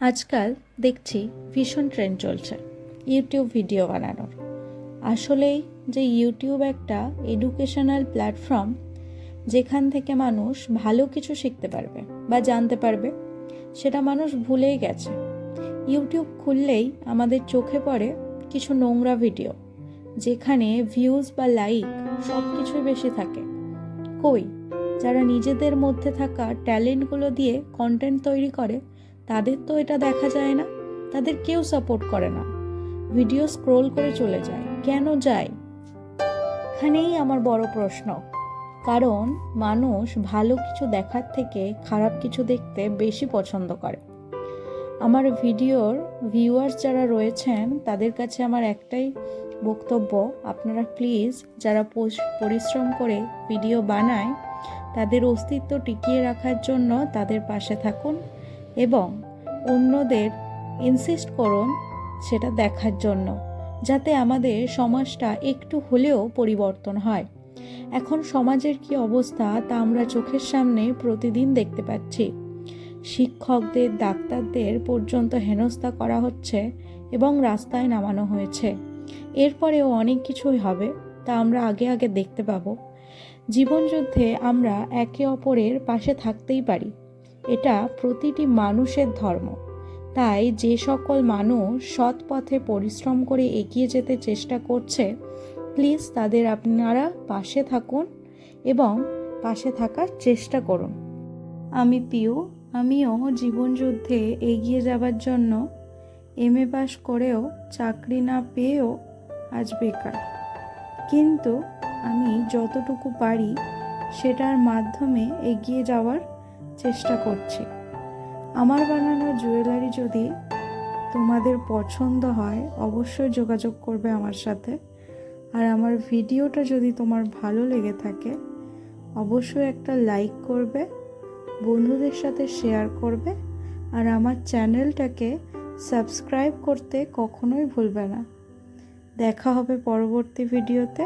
আজকাল দেখছি ভীষণ ট্রেন্ড চলছে ইউটিউব ভিডিও বানানোর। আসলেই যে ইউটিউব একটা এডুকেশনাল প্ল্যাটফর্ম যেখান থেকে মানুষ ভালো কিছু শিখতে পারবে বা জানতে পারবে, সেটা মানুষ ভুলেই গেছে। ইউটিউব খুললেই আমাদের চোখে পড়ে কিছু নোংরা ভিডিও যেখানে ভিউজ বা লাইক সব কিছুই বেশি থাকে। কই? যারা নিজেদের মধ্যে থাকা ট্যালেন্টগুলো দিয়ে কন্টেন্ট তৈরি করে তাদের তো এটা দেখা যায় না। তাদের কেউ সাপোর্ট করে না। ভিডিও স্ক্রোল করে চলে যায়। কেন যায়? এখানেই আমার বড় প্রশ্ন। কারণ মানুষ ভালো কিছু দেখার থেকে খারাপ কিছু দেখতে বেশি পছন্দ করে। আমার ভিডিওর ভিউয়ার্স যারা রয়েছেন, তাদের কাছে আমার একটাই বক্তব্য, আপনারা প্লিজ যারা পরিশ্রম করে ভিডিও বানায়, তাদের অস্তিত্ব টিকিয়ে রাখার জন্য তাদের পাশে থাকুন। এবং অন্যদের ইনসিস্ট করুন সেটা দেখার জন্য, যাতে আমাদের সমাজটা একটু হলেও পরিবর্তন হয়। এখন সমাজের কি অবস্থা তা আমরা চোখের সামনে প্রতিদিন দেখতে পাচ্ছি। শিক্ষকদের, ডাক্তারদের পর্যন্ত হেনস্থা করা হচ্ছে এবং রাস্তায় নামানো হয়েছে। এরপরেও অনেক কিছুই হবে তা আমরা আগে আগে দেখতে পাবো। জীবনযুদ্ধে আমরা একে অপরের পাশে থাকতেই পারি। এটা প্রতিটি মানুষের ধর্ম। তাই যে সকল মানুষ সৎ পথে পরিশ্রম করে এগিয়ে যেতে চেষ্টা করছে প্লিজ তাদের আপনারা পাশে থাকুন এবং পাশে থাকার চেষ্টা করুন। আমি পিউ, আমিও জীবনযুদ্ধে এগিয়ে যাবার জন্য এম এ পাস করেও চাকরি না পেয়েও আজ বেকার। কিন্তু আমি যতটুকু পারি সেটার মাধ্যমে এগিয়ে যাওয়ার চেষ্টা করছি। আমার বানানো জুয়েলারি যদি তোমাদের পছন্দ হয়, অবশ্যই যোগাযোগ করবে আমার সাথে। আর আমার ভিডিওটা যদি তোমার ভালো লেগে থাকে, অবশ্যই একটা লাইক করবে, বন্ধুদের সাথে শেয়ার করবে, আর আমার চ্যানেলটাকে সাবস্ক্রাইব করতে কখনোই ভুলবে না। দেখা হবে পরবর্তী ভিডিওতে।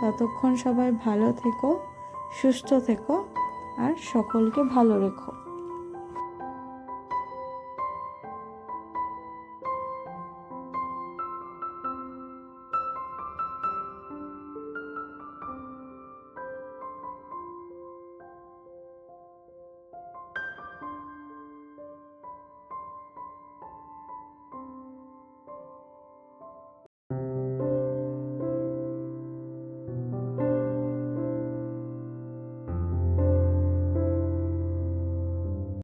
ততক্ষণ সবাই ভালো থেকো, সুস্থ থেকো। আর সকলকে ভালো রেখো।